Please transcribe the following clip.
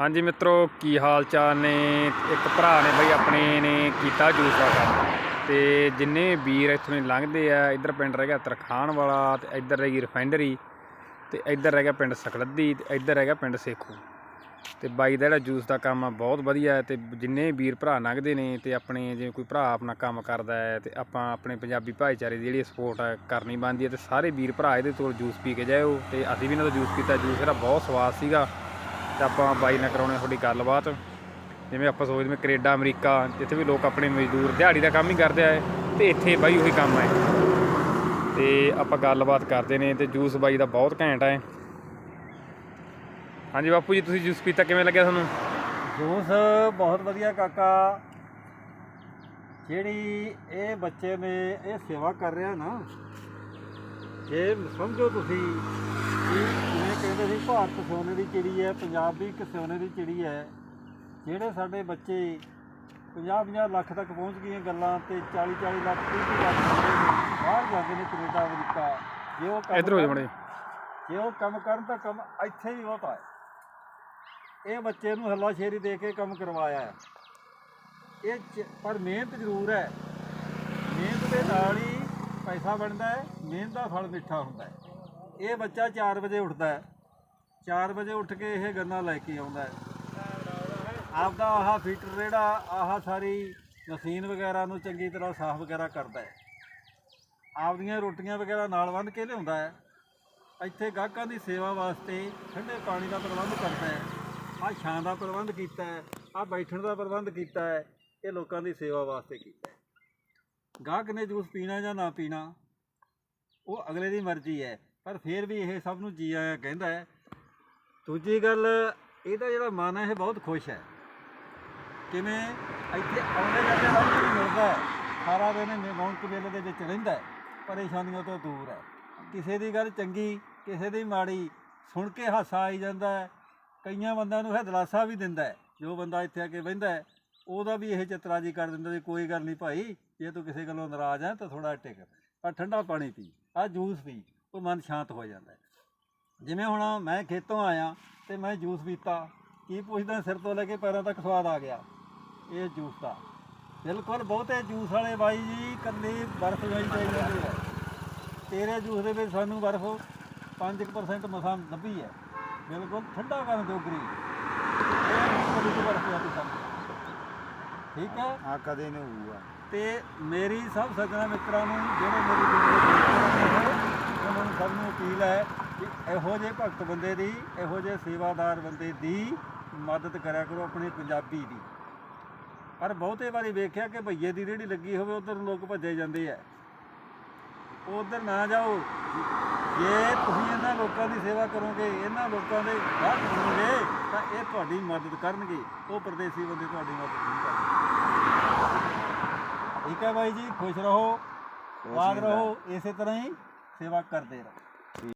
ਹਾਂਜੀ ਮਿੱਤਰੋ, ਕੀ ਹਾਲ ਚਾਲ ਨੇ? ਇੱਕ ਭਰਾ ਨੇ ਬਈ ਆਪਣੇ ਨੇ ਕੀਤਾ ਜੂਸ ਦਾ ਕੰਮ। ਤੇ ਜਿੰਨੇ ਵੀਰ ਇੱਥੋਂ ਦੀ ਲੰਘਦੇ ਆ, ਇੱਧਰ ਪਿੰਡ ਰਹਿ ਗਿਆ ਤਰਖਾਨ ਵਾਲਾ ਤੇ ਇੱਧਰ ਰਹਿ ਗਈ ਰਿਫਾਈਨਰੀ ਤੇ ਇੱਧਰ ਰਹਿ ਗਿਆ ਪਿੰਡ ਸਕਲੱਦੀ ਤੇ ਇੱਧਰ ਰਹਿ ਗਿਆ ਪਿੰਡ ਸੇਖੂ। ਤੇ ਬਾਈ ਦਾ ਜਿਹੜਾ ਜੂਸ ਦਾ ਕੰਮ ਆ, ਬਹੁਤ ਵਧੀਆ ਹੈ ਤੇ ਜਿੰਨੇ ਵੀਰ ਭਰਾ ਲੰਘਦੇ ਨੇ ਤੇ ਆਪਣੇ ਜਿਵੇਂ ਕੋਈ ਭਰਾ ਆਪਣਾ ਕੰਮ ਕਰਦਾ ਹੈ ਤੇ ਆਪਾਂ ਆਪਣੇ ਪੰਜਾਬੀ ਭਾਈਚਾਰੇ ਦੀ ਜਿਹੜੀ ਸਪੋਰਟ ਕਰਨੀ ਬਣਦੀ ਹੈ ਤੇ ਸਾਰੇ ਵੀਰ ਭਰਾ ਇਹਦੇ ਤੋਂ ਜੂਸ ਪੀ ਕੇ ਜਾਇਓ ਤੇ ਅਸੀਂ ਵੀ ਇਹਨਾਂ ਦਾ ਜੂਸ ਪੀਤਾ, ਜੂਸ ਇਹਦਾ ਬਹੁਤ ਸਵਾਦ ਸੀਗਾ। ਤੇ ਆਪਾਂ ਬਾਈ ਨਾਲ ਕਰਾਉਣੇ ਤੁਹਾਡੀ ਗੱਲਬਾਤ। ਜਿਵੇਂ ਆਪਾਂ ਸੋਚਦੇ ਮੈਂ ਕੈਨੇਡਾ, ਅਮਰੀਕਾ ਜਿੱਥੇ ਵੀ ਲੋਕ ਆਪਣੇ ਮਜ਼ਦੂਰ, ਦਿਹਾੜੀ ਦਾ ਕੰਮ ਹੀ ਕਰਦੇ ਆ ਤੇ ਇੱਥੇ ਬਾਈ ਉਹੀ ਕੰਮ ਹੈ ਤੇ ਆਪਾਂ ਗੱਲਬਾਤ ਕਰਦੇ ਨੇ ਤੇ ਜੂਸ ਬਾਈ ਦਾ ਬਹੁਤ ਘੈਂਟ ਹੈ ਹਾਂਜੀ ਬਾਪੂ ਜੀ, ਤੁਸੀਂ ਜੂਸ ਪੀਤਾ ਕਿਵੇਂ ਲੱਗਿਆ ਤੁਹਾਨੂੰ? ਜੂਸ ਬਹੁਤ ਵਧੀਆ ਕਾਕਾ। ਜਿਹੜੀ ਇਹ ਬੱਚੇ ਨੇ ਇਹ ਸੇਵਾ ਕਰ ਰਿਹਾ ਨਾ ਜੇ ਸਮਝੋ ਤੁਸੀਂ ਕਿ ਜਿਵੇਂ ਕਹਿੰਦੇ ਸੀ ਭਾਰਤ ਸੋਨੇ ਦੀ ਚਿੜੀ ਹੈ ਪੰਜਾਬ ਵੀ ਇੱਕ ਸੋਨੇ ਦੀ ਚਿੜੀ ਹੈ ਜਿਹੜੇ ਸਾਡੇ ਬੱਚੇ 50-50 ਲੱਖ ਤੱਕ ਪਹੁੰਚ ਗਈਆਂ ਗੱਲਾਂ ਤੇ 40-40 ਲੱਖ 30 ਲੱਖ ਬਾਹਰ ਜਾਂਦੇ ਨੇ ਕੈਨੇਡਾ ਅਮਰੀਕਾ ਜੇ ਉਹ ਕੰਮ ਇੱਧਰ ਹੋ ਜਾ ਕਰਨ- ਮੜੇ ਜੇ ਉਹ ਕੰਮ ਕਰਨ ਤਾਂ ਕੰਮ ਇੱਥੇ ਹੀ ਬਹੁਤ ਹੈ ਇਹ ਬੱਚੇ ਨੂੰ ਹੱਲਾ ਸ਼ੇਰੀ ਦੇ ਕੇ ਕੰਮ ਕਰਵਾਇਆ ਹੈ। ਇਹ ਪਰ ਮਿਹਨਤ ਜ਼ਰੂਰ ਹੈ। ਮਿਹਨਤ ਦੇ ਨਾਲ ਹੀ ਪੈਸਾ ਬਣਦਾ ਹੈ, ਮਿਹਨਤ ਦਾ ਫਲ ਮਿੱਠਾ ਹੁੰਦਾ ਹੈ। ਇਹ ਬੱਚਾ 4 ਵਜੇ ਉੱਠਦਾ ਹੈ। 4 ਵਜੇ ਉੱਠ ਕੇ ਇਹ ਗੰਨਾ ਲੈ ਕੇ ਆਉਂਦਾ ਹੈ। ਆਪਦਾ ਆਹ ਫੀਟਰ ਜਿਹੜਾ ਆਹ ਸਾਰੀ ਮਸ਼ੀਨ ਵਗੈਰਾ ਨੂੰ ਚੰਗੀ ਤਰ੍ਹਾਂ ਸਾਫ਼ ਵਗੈਰਾ ਕਰਦਾ ਹੈ। ਆਪਦੀਆਂ ਰੋਟੀਆਂ ਵਗੈਰਾ ਨਾਲ ਬੰਨ੍ਹ ਕੇ ਲਿਆਉਂਦਾ ਹੈ। ਇੱਥੇ ਗਾਹਕਾਂ ਦੀ ਸੇਵਾ ਵਾਸਤੇ ਠੰਡੇ ਪਾਣੀ ਦਾ ਪ੍ਰਬੰਧ ਕਰਦਾ ਹੈ। ਆਹ ਛਾਂ ਦਾ ਪ੍ਰਬੰਧ ਕੀਤਾ ਹੈ, ਆਹ ਬੈਠਣ ਦਾ ਪ੍ਰਬੰਧ ਕੀਤਾ ਹੈ, ਇਹ ਲੋਕਾਂ ਦੀ ਸੇਵਾ ਵਾਸਤੇ ਕੀਤਾ ਹੈ। ਗਾਹਕ ਨੇ ਜੂਸ ਪੀਣਾ ਜਾਂ ਨਾ ਪੀਣਾ, ਉਹ ਅਗਲੇ ਦੀ ਮਰਜ਼ੀ ਹੈ। ਪਰ ਫਿਰ ਵੀ ਇਹ ਸਭ ਨੂੰ ਜੀ ਆਇਆ ਕਹਿੰਦਾ ਹੈ। ਦੂਜੀ ਗੱਲ, ਇਹਦਾ ਜਿਹੜਾ ਮਨ ਹੈ, ਇਹ ਬਹੁਤ ਖੁਸ਼ ਹੈ। ਕਿਵੇਂ? ਇੱਥੇ ਆਉਂਦੇ ਜਾਂਦੇ ਦਾ ਨਹੀਂ ਮਿਲਦਾ ਸਾਰਾ ਦਿਨ ਇਹ ਮੌਂਕ ਵੇਲੇ ਦੇ ਵਿੱਚ ਰਹਿੰਦਾ ਹੈ। ਪਰੇਸ਼ਾਨੀਆਂ ਤੋਂ ਦੂਰ ਹੈ। ਕਿਸੇ ਦੀ ਗੱਲ ਚੰਗੀ, ਕਿਸੇ ਦੀ ਮਾੜੀ, ਸੁਣ ਕੇ ਹਾਸਾ ਆਈ ਜਾਂਦਾ ਹੈ। ਕਈਆਂ ਬੰਦਿਆਂ ਨੂੰ ਇਹ ਦਿਲਾਸਾ ਵੀ ਦਿੰਦਾ ਹੈ। ਜੋ ਬੰਦਾ ਇੱਥੇ ਆ ਕੇ ਬਹਿੰਦਾ ਹੈ ਉਹਦਾ ਵੀ ਇਹ ਚਤਰਾਜੀ ਕਰ ਦਿੰਦਾ ਵੀ ਕੋਈ ਗੱਲ ਨਹੀਂ ਭਾਈ, ਜੇ ਤੂੰ ਕਿਸੇ ਗੱਲੋਂ ਨਾਰਾਜ਼ ਹੈ ਤਾਂ ਥੋੜਾ ਟਿਕ ਪਰ ਠੰਡਾ ਪਾਣੀ ਪੀ, ਆ ਜੂਸ ਪੀ, ਉਹ ਮਨ ਸ਼ਾਂਤ ਹੋ ਜਾਂਦਾ ਜਿਵੇਂ ਹੁਣ ਮੈਂ ਖੇਤੋਂ ਆਇਆ ਤੇ ਮੈਂ ਜੂਸ ਪੀਤਾ, ਕੀ ਪੁੱਛਦਾ ਸਿਰ ਤੋਂ ਲੈ ਕੇ ਪੈਰਾਂ ਤੱਕ ਸਵਾਦ ਆ ਗਿਆ? ਇਹ ਜੂਸ ਦਾ। ਬਿਲਕੁਲ ਬਹੁਤੇ ਜੂਸ ਵਾਲੇ ਬਾਈ ਜੀ ਕੱਲੀ ਬਰਫ਼ ਜਾਈ ਚਾਹੀਦੀ ਹੈ। ਤੇਰੇ ਜੂਸ ਦੇ ਵਿੱਚ ਸਾਨੂੰ ਬਰਫ਼ 5% ਮਸਾਂ ਲੱਭੀ ਹੈ। ਬਿਲਕੁਲ ਠੰਡਾ ਕਰਨ ਜੋਗਰੀ। ਇਹ ਬਰਫ਼ ਆ ਤੁਸੀਂ ਠੀਕ ਹੈ? ਆ ਕਦੇ ਨਹੀਂ ਹੋਊਗਾ। ਤੇ ਮੇਰੀ ਸਭ ਸੱਜਣਾ ਮਿੱਤਰਾਂ ਨੂੰ ਜਿਹੜੇ ਮੇਰੀ ਵੀਡੀਓ ਦੇਖ ਰਹੇ ਨੇ ਉਹਨਾਂ ਨੂੰ ਸਭ ਨੂੰ ਅਪੀਲ ਹੈ ਕਿ ਇਹੋ ਜਿਹੇ ਭਗਤ ਬੰਦੇ ਦੀ ਇਹੋ ਜਿਹੇ ਸੇਵਾਦਾਰ ਬੰਦੇ ਦੀ ਮਦਦ ਕਰਿਆ ਕਰੋ ਆਪਣੇ ਪੰਜਾਬੀ ਦੀ। ਪਰ ਬਹੁਤੇ ਵਾਰੀ ਵੇਖਿਆ ਕਿ ਭਈਏ ਦੀ ਰੇੜੀ ਲੱਗੀ ਹੋਵੇ ਉਧਰ ਲੋਕ ਭੱਜੇ ਜਾਂਦੇ ਆ। ਉਧਰ ਨਾ ਜਾਓ। ਜੇ ਤੁਸੀਂ ਇਹਨਾਂ ਲੋਕਾਂ ਦੀ ਸੇਵਾ ਕਰੋਗੇ ਇਹਨਾਂ ਲੋਕਾਂ ਦੇ ਰਾਹ ਬਣੋਗੇ ਤਾਂ ਇਹ ਤੁਹਾਡੀ ਮਦਦ ਕਰਨਗੇ। ਉਹ ਪਰਦੇਸੀ ਬੰਦੇ ਤੁਹਾਡੀ ਮਦਦ ਨਹੀਂ ਕਰਨਗੇ। ਠੀਕ ਹੈ ਬਾਈ ਜੀ ਖੁਸ਼ ਰਹੋ ਬਾਗ ਰਹੋ। ਇਸੇ ਤਰ੍ਹਾਂ ਹੀ ਸੇਵਾ ਕਰਦੇ ਰਹੋ।